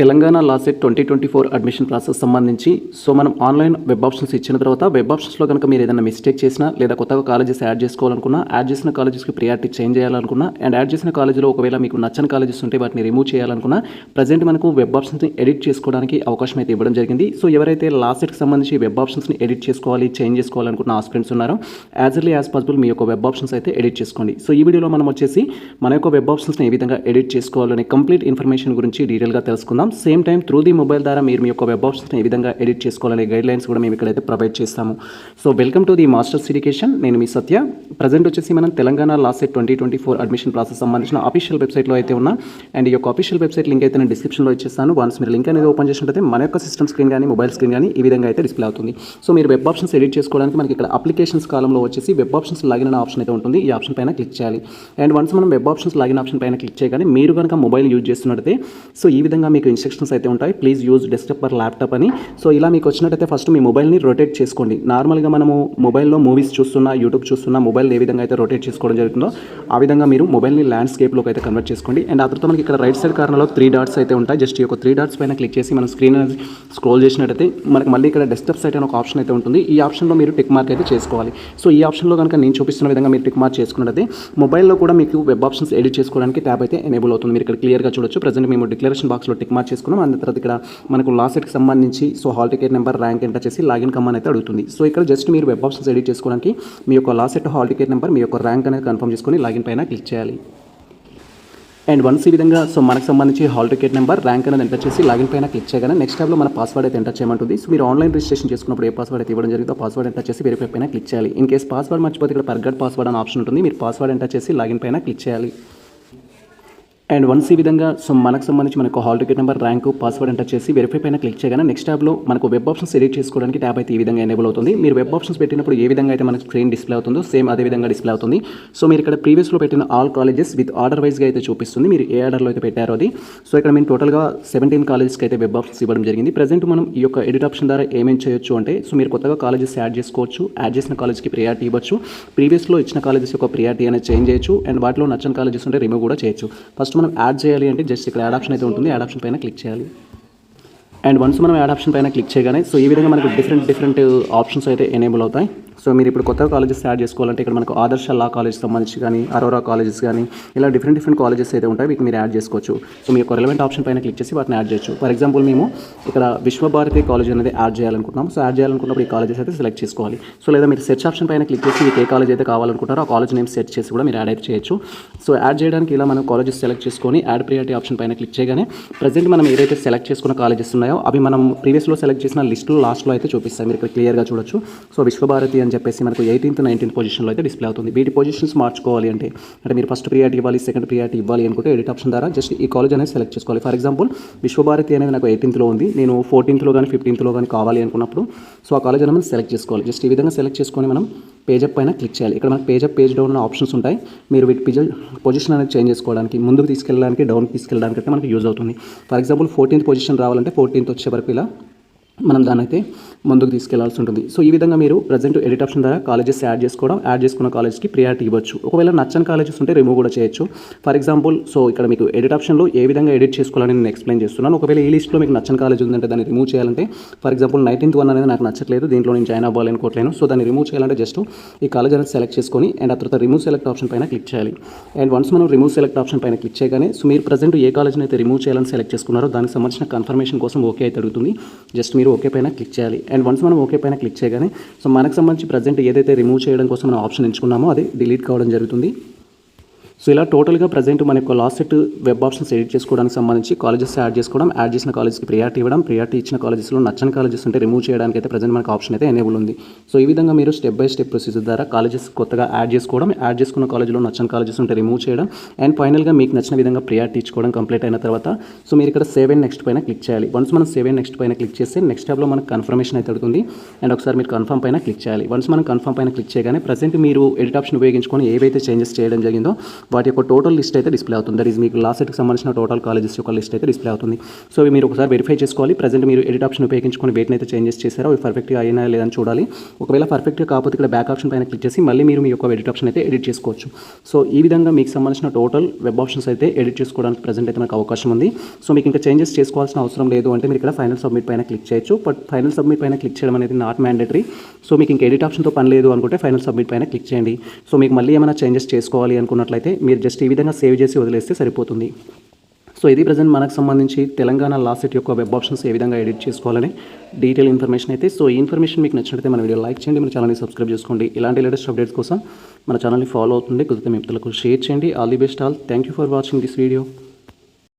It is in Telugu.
Telangana LAWCET twenty twenty four admission process సంబంధించి. సో మనం ఆన్లైన్ వెబ్ ఆప్షన్స్ ఇచ్చిన తర్వాత వెబ్ ఆప్షన్స్లో కనుక మీరు ఏదైనా మిస్టేక్ చేసినా లేదా కొత్తగా కాలేజెస్ యాడ్ చేసుకోవాలనుకున్నా యాడ్ చేసిన కాలేజెస్కి ప్రియారిటీ చేంజ్ చేయాలనుకున్నా అండ్ యాడ్ చేసిన కాలేజీలో ఒకవేళ మీకు నచ్చని కాలేజెస్ ఉంటే వాటిని రిమూవ్ చేయాలనుకున్నా ప్రజెంట్ మనకు వెబ్ ఆప్షన్స్ని ఎడిట్ చేసుకోవడానికి అవకాశం అయితే ఇవ్వడం జరిగింది. సో ఎవరైతే లాసెట్కి సంబంధించి వెబ్ ఆప్షన్స్ని ఎడిట్ చేసుకోవాలి చేంజ్ చేసుకోవాలనుకున్న ఆస్పిరెంట్స్ ఉన్నారో యాజ్ ఎర్లీ యాజ్ పాసిబుల్ మీ యొక్క వెబ్ ఆప్షన్స్ అయితే ఎడిట్ చేసుకోండి. సో ఈ వీడియోలో మనం వచ్చేసి మన యొక్క వెబ్ ఆప్షన్స్ని ఏ విధంగా ఎడిట్ చేసుకోవాలనే కంప్లీట్ ఇన్ఫర్మేషన్ గురించి డీటెయిల్గా తెలుసుకుందాం. Same time through the mobile ద్వారా మీరు మీ యొక్క వెబ్ ఆప్షన్స్ని ఏ విధంగా ఎడిట్ చేసుకోవాలనే గైడ్ లైన్స్ కూడా మేము ఇక్కడైతే ప్రొవైడ్ చేస్తాము. So welcome to the Masters Education నేను మీ సత్య. ప్రజెంట్ వచ్చేసి మనం Telangana LAWCET twenty twenty four admission process సంబంధించిన అఫీషియల్ వెబ్సైట్లో అయితే ఉన్నా. అండ్ ఈ యొక్క అఫీషియల్ వెబ్సైట్ లింక్ అయితే నేను డిస్క్రిప్షన్లో ఇచ్చేస్తాను. వన్స్ మీరు లింక్ అనేది ఓపెన్ చేసినట్లయితే మన యొక్క సిస్టమ్ స్క్రీన్ కానీ మొబైల్ స్క్రీన్ కానీ ఈ విధంగా అయితే డిస్ప్లే అవుతుంది. సో మీరు వెబ్ ఆప్షన్స్ ఎడిట్ చేసుకోవడానికి మనకి ఇక్కడ అప్లికేషన్స్ కాలంలో వచ్చేసి వెబ్ ఆప్షన్స్ లాగిన్ అనే ఆప్షన్ అయితే ఉంటుంది. ఈ ఆప్షన్ పైన క్లిక్ చేయాలి. అండ్ వన్స్ మనం వెబ్ ఆప్షన్స్ లాగిన్ ఆప్షన్ పైన క్లిక్ చేయగానే మీరు కనుక మొబైల్ యూజ్ చేస్తున్నట్లయితే సో ఈ విధంగా మీకు ఇన్స్ట్రక్షన్స్ అయితే ఉంటాయి. Please use desktop or laptop అని. సో ఇలా మీకు వచ్చినట్టయితే ఫస్ట్ మీ మొబైల్ని రొటేట్ చేసుకోండి. నార్మల్గా మనము మొబైల్లో మూవీస్ చూస్తున్నా యూట్యూబ్ చూస్తున్నా మొబైల్ ఏ విధంగా అయితే రొటేట్ చేసుకోవడం జరుగుతుందో ఆ విధంగా మీరు మొబైల్ని ల్యాండ్స్కేప్లోకి అయితే కన్వర్ట్ చేసుకోండి. అండ్ ఆ తర్వాత మనకి ఇక్కడ రైట్ సైడ్ కార్నర్లో త్రీ డాట్స్ అయితే ఉంటాయి. జస్ట్ ఈ యొక్క త్రీ డాట్స్ పైన క్లిక్ చేసి మనం స్క్రీన్ అనేది స్క్రోల్ చేసినట్టయితే మనకి మళ్ళీ ఇక్కడ డెస్క్టాప్ సైట్ అని ఒక ఆప్షన్ అయితే ఉంటుంది. ఈ ఆప్షన్లో మీరు టిక్ మార్క్ అయితే చేసుకోవాలి. సో ఈ ఆప్షన్లో కనుక నేను చూపిస్తున్న విధంగా మీరు టిక్ మార్క్ చేసుకున్నట్టయితే మొబైల్లో కూడా మీకు వెబ్ ఆప్షన్స్ ఎడిట్ చేసుకోవడానికి ట్యాబ్ అయితే ఎనేబుల్ అవుతుంది. మీరు ఇక్కడ క్లియర్గా చూడొచ్చు. ప్రజెంట్ మేము డిక్లరేషన్ బాక్స్లో టిక్ మార్క్ చేసుకున్నాం. అండ్ తర్వాత ఇక్కడ మనకు లాసెట్కి సంబంధించి so hall ticket number rank enter చేసి లాగిన్ కమ్మని అయితే అడుగుతుంది. సో ఇక్కడ జస్ట్ మీరు వెబ్ ఆప్షన్స్ ఎడిట్ చేసుకోవడానికి మీ యొక్క లాసెట్ హాల్ టికెట్ నెంబర్ మీ యొక్క ర్యాంక్ అనేది కన్ఫర్మ్ చేసుకొని లాగిన్ పైన క్లిక్ చేయాలి. అండ్ వన్స్ ఈ విధంగా సో మనకు సంబంధించి హాల్ టికెట్ నెంబర్ ర్యాంక్ అనేది ఎంటర్ చేసి లాగిన్ పైన క్లిక్ చేయగానే నెక్స్ట్ ట్యాబ్లో మన పాస్వర్డ్ అయితే ఎంటర్ చేయమంటుంది. సో మీరు ఆన్లైన్ రిజిస్ట్రేషన్ చేసుకున్నప్పుడు ఏ పాస్వర్డ్ అయితే ఇవ్వడం జరిగిందో పాస్వర్డ్ ఎంటర్ చేసి వెరిఫై పైన క్లిక్ చేయాలి. ఇన్ కేస్ పాస్వర్డ్ మర్చిపోతే ఇక్కడ పర్గట్ పాస్వర్డ్ అనే ఆప్షన్ ఉంటుంది. మీరు పాస్వర్డ్ ఎంటర్ చేసి లాగిన్ పైన క్లిక్ చేయాలి. అండ్ వన్స్ ఈ విధంగా సో మనకు సంబంధించి మనకు hall ticket number rank password enter చేసి వెరిఫై పైన క్లిక్ చేయగానే నెక్స్ట్ ట్యాబ్లో మనకు వెబ్ ఆప్షన్స్ ఎడిట్ చేసుకోవడానికి ట్యాబ్ అయితే ఈ విధంగా ఎనేబుల్ అవుతుంది. మీరు వెబ్ ఆప్షన్స్ పెట్టినప్పుడు ఏ విధంగా అయితే మనకు స్క్రీన్ డిస్ప్లే అవుతుందో సేమ్ అదే విధంగా డిస్ప్లే అవుతుంది. సో మీరు ఇక్కడ ప్రీవియస్లో పెట్టిన ఆల్ కాలేజెస్ విత్ ఆర్డర్ వైజ్గా అయితే చూపిస్తుంది. మీరు ఏ ఆర్డర్లో అయితే పెట్టారో అది. సో ఇక్కడ మేము టోటల్గా సెవెంటీన్ కాలేజెస్కి అయితే వెబ్ ఆప్షన్స్ ఇవ్వడం జరిగింది. ప్రజెంట్ మనం ఈ యొక్క ఎడిట్ ఆప్షన్ ద్వారా ఏమేం చేయొచ్చు అంటే సో మీరు కొత్తగా కాలేజెస్ యాడ్ చేసుకోవచ్చు యాడ్ చేసిన కాలేజ్కి ప్రియారిటీ ఇవ్వచ్చు. ప్రీవియస్లో ఇచ్చిన కాలేజెస్ యొక్క ప్రియారిటీ అనేది చేంజ్ చేయొచ్చు. అండ్ వాటిలో నచ్చని కాలేజెస్ ఉంటే రిమూవ్ కూడా చేయొచ్చు. ఫస్ట్ మనం యాడ్ చేయాలి అంటే జస్ట్ ఇక్కడ యాడ్ ఆప్షన్ అయితే ఉంటుంది. యాడ్ ఆప్షన్ పైన క్లిక్ చేయాలి. అండ్ వన్స్ మనం యాడ్ ఆప్షన్ పైన క్లిక్ చేయగానే సో ఈ విధంగా మనకు డిఫరెంట్ డిఫరెంట్ ఆప్షన్స్ అయితే ఎనేబుల్ అవుతాయి. సో మీరు ఇప్పుడు కొత్త కాలేజెస్ యాడ్ చేసుకోవాలంటే ఇక్కడ మనకు ఆదర్శ లా కాలేజ్ సంబంధించి కానీ అరోరా కాలేజెస్ కానీ ఇలా డిఫరెంట్ డిఫరెంట్ కాలేజెస్ అయితే ఉంటాయి. వీటిని మీరు యాడ్ చేసుకోవచ్చు. సో మీ యొక్క రిలవెంట్ ఆప్షన్ పైన క్లిక్ చేసి వాటిని యాడ్ చేయొచ్చు. ఫర్ ఎగ్జాంపుల్ మేము ఇక్కడ విశ్వభారతి కాలేజ్ అనేది యాడ్ చేయాలనుకుంటున్నాం సో యాడ్ చేయాలనుకున్నప్పుడు ఈ కాలేజెస్ అయితే సెలెక్ట్ చేసుకోవాలి. సో లేదా మీరు సెర్చ్ ఆప్షన్ పైన క్లిక్ చేసి మీకు ఏ కాలేజ్ అయితే కావాలనుకుంటారో ఆ కాలేజ్ నేమ్ సెర్చ్ చేసి కూడా మీరు యాడ్ అయితే చేయొచ్చు. సో యాడ్ చేయడానికి ఇలా మనం కాలేజెస్ సెలెక్ట్ చేసుకొని యాడ్ ప్రియారిటీ ఆప్షన్ పైన క్లిక్ చేయగానే ప్రజెంట్ మనం ఏదైతే సెలెక్ట్ చేసుకున్న కాలేజెస్ ఉన్నాయో అవి మనం ప్రీవియస్లో సెలెక్ట్ చేసిన లిస్టులో లాస్ట్లో అయితే చూపిస్తాయి. మీరు ఇక్కడ క్లియర్గా చూడొచ్చు. సో విశ్వభారతి అని చెప్పేసి మనకు ఎయిటీన్త్ నైన్టీన్త్ పొజిషన్లో అయితే డిస్ప్లే అవుతుంది. వీటి పొజిషన్స్ మార్చుకోవాలి అంటే అంటే మీరు ఫస్ట్ ప్రియారిటీ ఇవ్వాలి సెకండ్ ప్రియారిటీ ఇవ్వాలి అనుకుంటే ఎడిట్ ఆప్షన్ ద్వారా జస్ట్ ఈ కాలేజ్ అనేది సెలెక్ట్ చేసుకోవాలి. ఫర్ ఎగ్జాంపుల్ విశ్వభారతి అనేది నాకు ఎయిటీన్త్లో ఉంది. నేను ఫోర్టీన్త్లో కానీ ఫిఫ్టీన్త్లో కానీ కావాలి అనుకున్నప్పుడు సో ఆ కాలేజ్ అనేది మనం సెలెక్ట్ చేసుకోవాలి. జస్ట్ ఈ విధంగా సెలెక్ట్ చేసుకొని మనం పేజప్ పైన క్లిక్ చేయాలి. ఇక్కడ మనకు పేజప్ పేజ్ డౌన్ ఆప్షన్స్ ఉంటాయి. మీరు వీటి పిజ పొజిషన్ అనేది చేంజ్ చేసుకోవడానికి ముందుకు తీసుకెళ్ళడానికి డౌన్ తీసుకెళ్ళడానికి అయితే మనకు యూజ్ అవుతుంది. ఫర్ ఎగ్జాంపుల్ ఫోర్టీన్త్ పొజిషన్ రావాలంటే ఫోర్టీన్త్ వచ్చే వరకు ఇలా మనం దాన్ని అయితే ముందుకు తీసుకెళ్ళాల్సి ఉంటుంది. సో ఈ విధంగా మీరు ప్రజెంట్ ఎడిట్ ఆప్షన్ ద్వారా కాలేజెస్ యాడ్ చేసుకోవడం యాడ్ చేసుకున్న కాలేజ్కి ప్రియారిటీ ఇవ్వచ్చు. ఒకవేళ నచ్చని కాలేజెస్ ఉంటే రిమూవ్ కూడా చేయొచ్చు. ఫర్ ఎగ్జాంపుల్ సో ఇక్కడ మీకు ఎడిట్ ఆప్షన్లో ఏ విధంగా ఎడిట్ చేసుకోవాలని నేను ఎక్స్ప్లెయిన్ చేస్తున్నాను. ఒకవేళ ఈ లిస్ట్లో మీకు నచ్చని కాలేజ్ ఉందంటే దాన్ని రిమూవ్ చేయాలంటే ఫర్ ఎగ్జాంపుల్ నైన్టీన్త్ వన్ అనేది నాకు నచ్చట్లేదు దీంట్లో నేను జాయిన్ అవ్వాలనుకోవట్లేను సో దాన్ని రిమూవ్ చేయాలంటే జస్ట్ ఈ కాలేజ్ అనేది సెలెక్ట్ చేసుకొని అండ్ ఆ తర్వాత రిమూవ్ సెలెక్ట్ ఆప్షన్ పైన క్లిక్ చేయాలి. అండ్ వన్స్ మనం రిమూవ్ సెలెక్ట్ ఆప్షన్ పైన క్లిక్ చేయగానే సో మీరు ప్రజెంట్ ఏ కాలేజ్ని అయితే రిమూవ్ చేయాలని సెలెక్ట్ చేసుకున్నారో దానికి సంబంధించిన కన్ఫర్మేషన్ కోసం ఓకే అయితే అడుగుతుంది. జస్ట్ మీరు ఓకే పైన క్లిక్ చేయాలి. అండ్ వన్స్ మనం ఓకే పైన క్లిక్ చేయగానే సో మనకు సంబంధించి ప్రజెంట్ ఏదైతే రిమూవ్ చేయడం కోసం మనం ఆప్షన్ ఎంచుకున్నామో అది డిలీట్ కావడం జరుగుతుంది. సో ఇలా టోటల్గా ప్రజెంట్ మన యొక్క last set web options edit చేసుకోవడానికి సంబంధించి కాలేజెస్ యాడ్ చేసుకోవడం యాడ్ చేసిన కాలేజ్కి ప్రియారిటీ ఇవ్వడం ప్రియారిటీ ఇచ్చిన కాలేజెస్లో నచ్చని కాలేజెస్ ఉంటే రిమూవ్ చేయడానికి అయితే ప్రజెంట్ మనకు ఆప్షన్ అయితే ఎనేబుల్ ఉంది. సో ఈ విధంగా మీరు స్టెప్ బై స్టెప్ ప్రొసీజర్ ద్వారా కాలేజెస్ కొత్తగా యాడ్ చేసుకోవడం యాడ్ చేసుకున్న కాలేజ్లో నచ్చని కాలేజెస్ ఉంటే రిమూవ్ చేయడం అండ్ ఫైనల్గా మీకు నచ్చిన విధంగా ప్రియారిటీ ఇచ్చుకోవడం కంప్లీట్ అయిన తర్వాత సో మీరు ఇక్కడ సేవ్ అండ్ నెక్స్ట్ పైన క్లిక్ చేయాలి. వన్స్ మనం సేవ్ అండ్ నెక్స్ట్ పైన క్లిక్ చేస్తే నెక్స్ట్ ట్యాబ్లో మనకు కన్ఫర్మేషన్ అయితే అడుగుతుంది అండ్ ఒకసారి మీరు కన్ఫర్మ్ పైన క్లిక్ చేయాలి. వన్స్ మనం కన్ఫర్మ్ పైన క్లిక్ చేయగానే ప్రజెంట్ మీరు ఎడిట్ ఆప్షన్ ఉపయోగించుకొని ఏవైతే చేంజెస్ చేయడం జరిగిందో వాటి యొక్క టోటల్ లిస్ట్ అయితే డిస్ప్లే అవుతుంది. దట్ ఈస్ మీకు లాస్ట్ సంబంధించిన టోటల్ కాలేజెస్ యొక్క లిస్ట్ అయితే డిస్ప్లే అవుతుంది. సో మీరు ఒకసారి వెరిఫై చేసుకోవాలి. ప్రజెంట్ మీరు ఎడిట్ ఆప్షన్ ఉపయోగించుకొని వేటిని అయితే చేంజెస్ చేశారో? అవి పర్ఫెక్ట్గా అయినా లేదని చూడాలి. ఒకవేళ పర్ఫెక్ట్గా కాకపోతే ఇక్కడ బ్యాక్ ఆప్షన్ పైన క్లిక్ చేసి మళ్ళీ మీరు మీ యొక్క ఎడిట్ ఆప్షన్ అయితే ఎడిట్ చేసుకోవచ్చు. సో ఈ విధంగా మీకు సంబంధించిన టోటల్ వెబ్ ఆప్షన్స్ అయితే ఎడిట్ చేసుకోవడానికి ప్రజెంట్ అయితే మనకు అవకాశం ఉంది. సో మీకు ఇంకా చేంజెస్ చేసుకోవాల్సిన అవసరం లేదు అంటే మీరు ఇక్కడ ఫైనల్ సబ్మిట్ పైన క్లిక్ చేయొచ్చు. బట్ ఫైనల్ సబ్మిట్ పైన క్లిక్ చేయడం అనేది నాట్ మ్యాండేటరీ సో మీకు ఇంకా ఎడిట్ ఆప్షన్తో పని లేదు అనుకుంటే ఫైనల్ సబ్మిట్ పైన క్లిక్ చేయండి. సో మీకు మళ్ళీ ఏమైనా చేంజెస్ చేసుకోవాలి అనుకున్నట్లయితే మీరు జస్ట్ ఈ విధంగా సేవ్ చేసి వదిలేస్తే సరిపోతుంది. సో ఇది ప్రజెంట్ మనకు సంబంధించి తెలంగాణ లాసెట్ యొక్క వెబ్ ఆప్షన్స్ ఏ విధంగా ఎడిట్ చేసుకోవాలని డీటెయిల్ ఇన్ఫర్మేషన్ అయితే సో ఈ ఇన్ఫర్మేషన్ మీకు నచ్చినట్లయితే మన వీడియో లైక్ చేయండి మన ఛానల్ని సబ్స్క్రైబ్ చేసుకోండి. ఇలాంటి లేటెస్ట్ అప్డేట్స్ కోసం మన ఛానల్ని ఫాలో అవుతుంది కుదిరితే మిత్రులకు షేర్ చేయండి. All the best all. Thank you for watching this video.